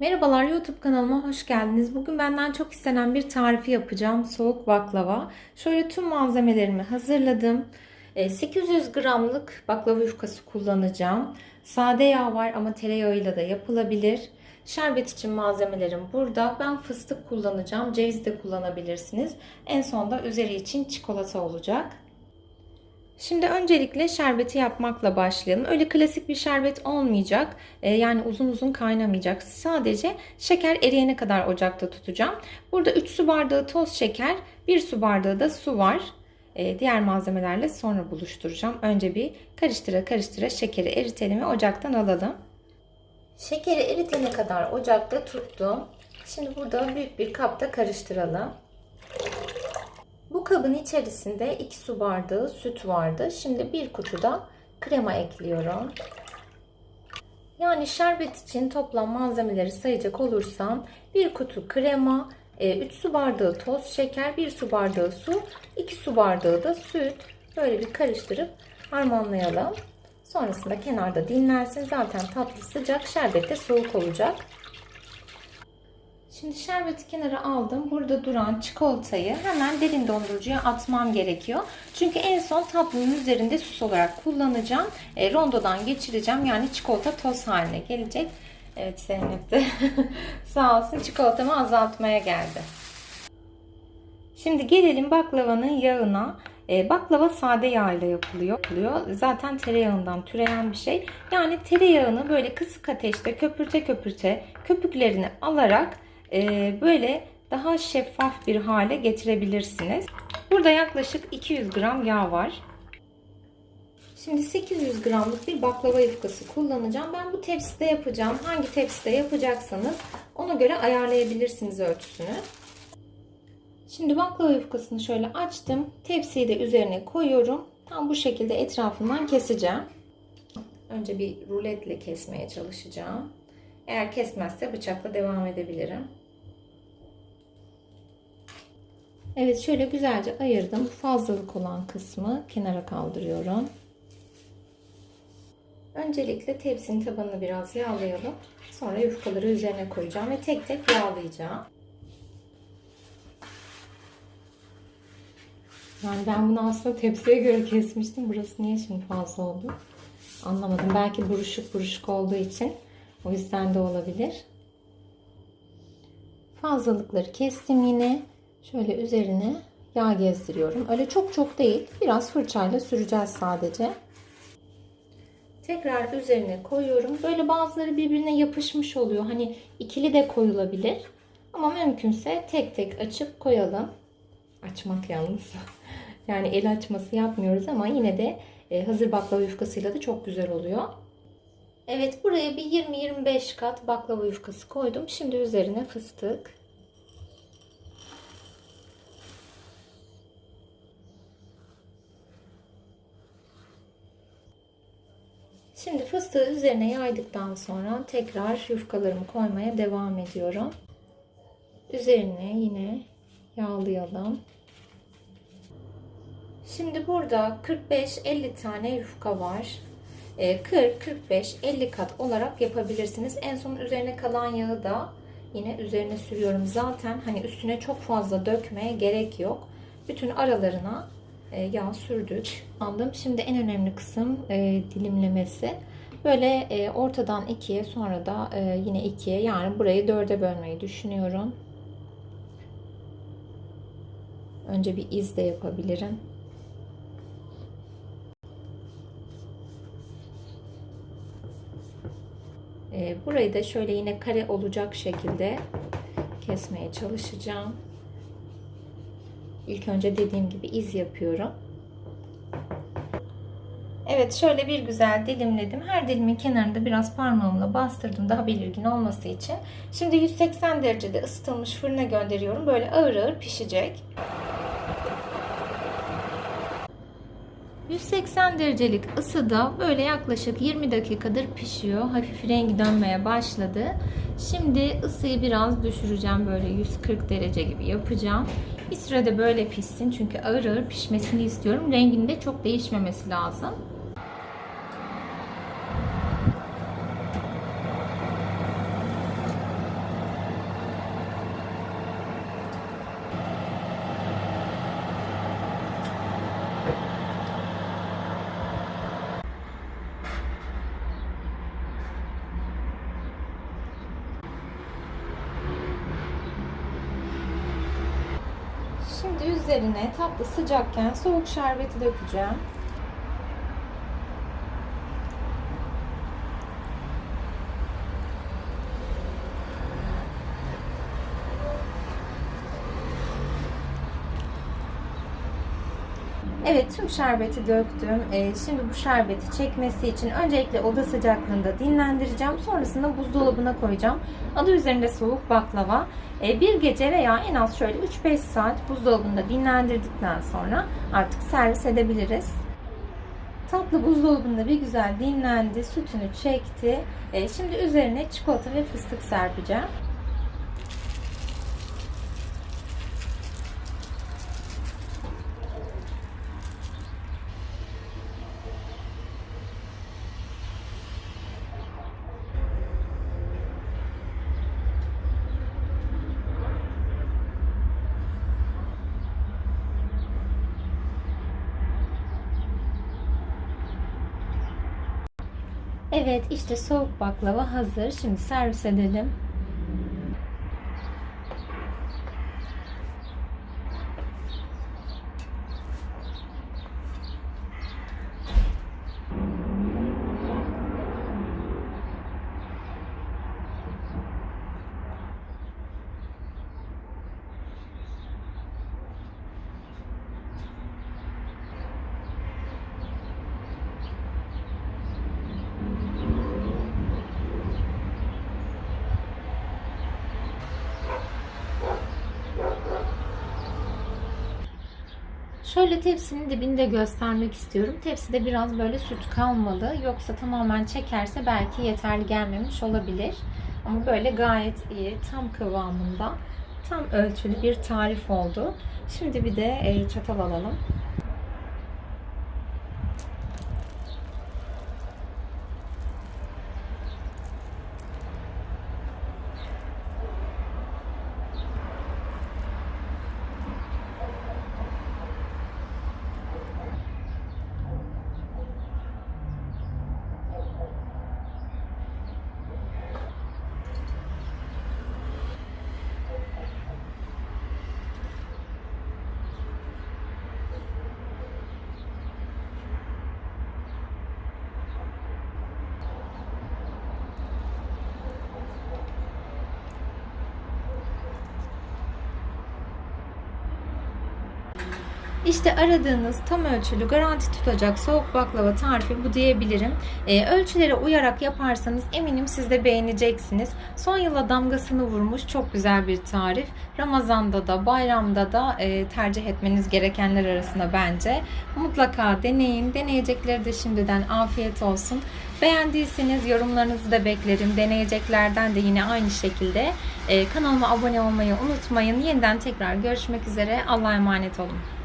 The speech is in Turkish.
Merhabalar YouTube kanalıma hoş geldiniz. Bugün benden çok istenen bir tarifi yapacağım. Soğuk baklava. Şöyle tüm malzemelerimi hazırladım. E, 800 gramlık baklava yufkası kullanacağım. Sade yağ var ama tereyağıyla da yapılabilir. Şerbet için malzemelerim burada. Ben fıstık kullanacağım. Ceviz de kullanabilirsiniz. En sonda üzeri için çikolata olacak. Şimdi öncelikle şerbeti yapmakla başlayalım. Öyle klasik bir şerbet olmayacak. Ee, yani uzun uzun kaynamayacak. Sadece şeker eriyene kadar ocakta tutacağım. Burada 3 su bardağı toz şeker, 1 su bardağı da su var. Ee, diğer malzemelerle sonra buluşturacağım. Önce bir karıştıra karıştıra şekeri eritelim ve ocaktan alalım. Şekeri eritene kadar ocakta tuttum. Şimdi burada büyük bir kapta karıştıralım. Kabın içerisinde 2 su bardağı süt vardı. Şimdi bir kutuda krema ekliyorum. Yani şerbet için toplam malzemeleri sayacak olursam 1 kutu krema, 3 su bardağı toz şeker, 1 su bardağı su, 2 su bardağı da süt. Böyle bir karıştırıp harmanlayalım. Sonrasında kenarda dinlensin. Zaten tatlı sıcak, şerbet de soğuk olacak. Şimdi şerbeti kenara aldım. Burada duran çikolatayı hemen derin dondurucuya atmam gerekiyor. Çünkü en son tatlının üzerinde süs olarak kullanacağım. E, rondodan geçireceğim. Yani çikolata toz haline gelecek. Evet Zeynep de sağ olsun çikolatamı azaltmaya geldi. Şimdi gelelim baklavanın yağına. E, baklava sade yağ ile yapılıyor. Zaten tereyağından türeyen bir şey. Yani tereyağını böyle kısık ateşte köpürte köpürte köpüklerini alarak böyle daha şeffaf bir hale getirebilirsiniz. Burada yaklaşık 200 gram yağ var. Şimdi 800 gramlık bir baklava yufkası kullanacağım. Ben bu tepside yapacağım. Hangi tepside yapacaksanız ona göre ayarlayabilirsiniz ölçüsünü. Şimdi baklava yufkasını şöyle açtım. Tepsiyi de üzerine koyuyorum. Tam bu şekilde etrafından keseceğim. Önce bir ruletle kesmeye çalışacağım. Eğer kesmezse bıçakla devam edebilirim. Evet şöyle güzelce ayırdım. Fazlalık olan kısmı kenara kaldırıyorum. Öncelikle tepsinin tabanını biraz yağlayalım. Sonra yufkaları üzerine koyacağım ve tek tek yağlayacağım. Yani ben bunu aslında tepsiye göre kesmiştim. Burası niye şimdi fazla oldu? Anlamadım. Belki buruşuk buruşuk olduğu için o yüzden de olabilir. Fazlalıkları kestim yine. Şöyle üzerine yağ gezdiriyorum. Öyle çok çok değil. Biraz fırçayla süreceğiz sadece. Tekrar üzerine koyuyorum. Böyle bazıları birbirine yapışmış oluyor. Hani ikili de koyulabilir. Ama mümkünse tek tek açıp koyalım. Açmak yalnız. Yani el açması yapmıyoruz ama yine de e, hazır baklava yufkasıyla da çok güzel oluyor. Evet buraya bir 20-25 kat baklava yufkası koydum. Şimdi üzerine fıstık. Şimdi fıstığı üzerine yaydıktan sonra tekrar yufkalarımı koymaya devam ediyorum. Üzerine yine yağlayalım. Şimdi burada 45-50 tane yufka var. 40, 45, 50 kat olarak yapabilirsiniz. En son üzerine kalan yağı da yine üzerine sürüyorum. Zaten hani üstüne çok fazla dökmeye gerek yok. Bütün aralarına yağ sürdük. Anladım. Şimdi en önemli kısım e, dilimlemesi. Böyle e, ortadan ikiye sonra da yine ikiye yani burayı dörde bölmeyi düşünüyorum. Önce bir iz de yapabilirim. Burayı da şöyle yine kare olacak şekilde kesmeye çalışacağım. İlk önce dediğim gibi iz yapıyorum. Evet şöyle bir güzel dilimledim. Her dilimin kenarında biraz parmağımla bastırdım daha belirgin olması için. Şimdi 180 derecede ısıtılmış fırına gönderiyorum. Böyle ağır ağır pişecek. 180 derecelik ısıda böyle yaklaşık 20 dakikadır pişiyor. Hafif rengi dönmeye başladı. Şimdi ısıyı biraz düşüreceğim. Böyle 140 derece gibi yapacağım. Bir sürede böyle pişsin. Çünkü ağır ağır pişmesini istiyorum. Renginde çok değişmemesi lazım. Şimdi üzerine tatlı sıcakken soğuk şerbeti dökeceğim. Evet tüm şerbeti döktüm. Ee, şimdi bu şerbeti çekmesi için öncelikle oda sıcaklığında dinlendireceğim. Sonrasında buzdolabına koyacağım. Adı üzerinde soğuk baklava. Ee, bir gece veya en az şöyle 3-5 saat buzdolabında dinlendirdikten sonra artık servis edebiliriz. Tatlı buzdolabında bir güzel dinlendi, sütünü çekti. Ee, şimdi üzerine çikolata ve fıstık serpeceğim. Evet işte soğuk baklava hazır. Şimdi servis edelim. Şöyle tepsinin dibini de göstermek istiyorum. Tepside biraz böyle süt kalmalı. Yoksa tamamen çekerse belki yeterli gelmemiş olabilir. Ama böyle gayet iyi, tam kıvamında, tam ölçülü bir tarif oldu. Şimdi bir de e, çatal alalım. İşte aradığınız tam ölçülü garanti tutacak soğuk baklava tarifi bu diyebilirim. Ee, ölçülere uyarak yaparsanız eminim siz de beğeneceksiniz. Son yıla damgasını vurmuş çok güzel bir tarif. Ramazanda da bayramda da e, tercih etmeniz gerekenler arasında bence. Mutlaka deneyin. Deneyecekleri de şimdiden afiyet olsun. Beğendiyseniz yorumlarınızı da beklerim. Deneyeceklerden de yine aynı şekilde. Ee, kanalıma abone olmayı unutmayın. Yeniden tekrar görüşmek üzere. Allah'a emanet olun.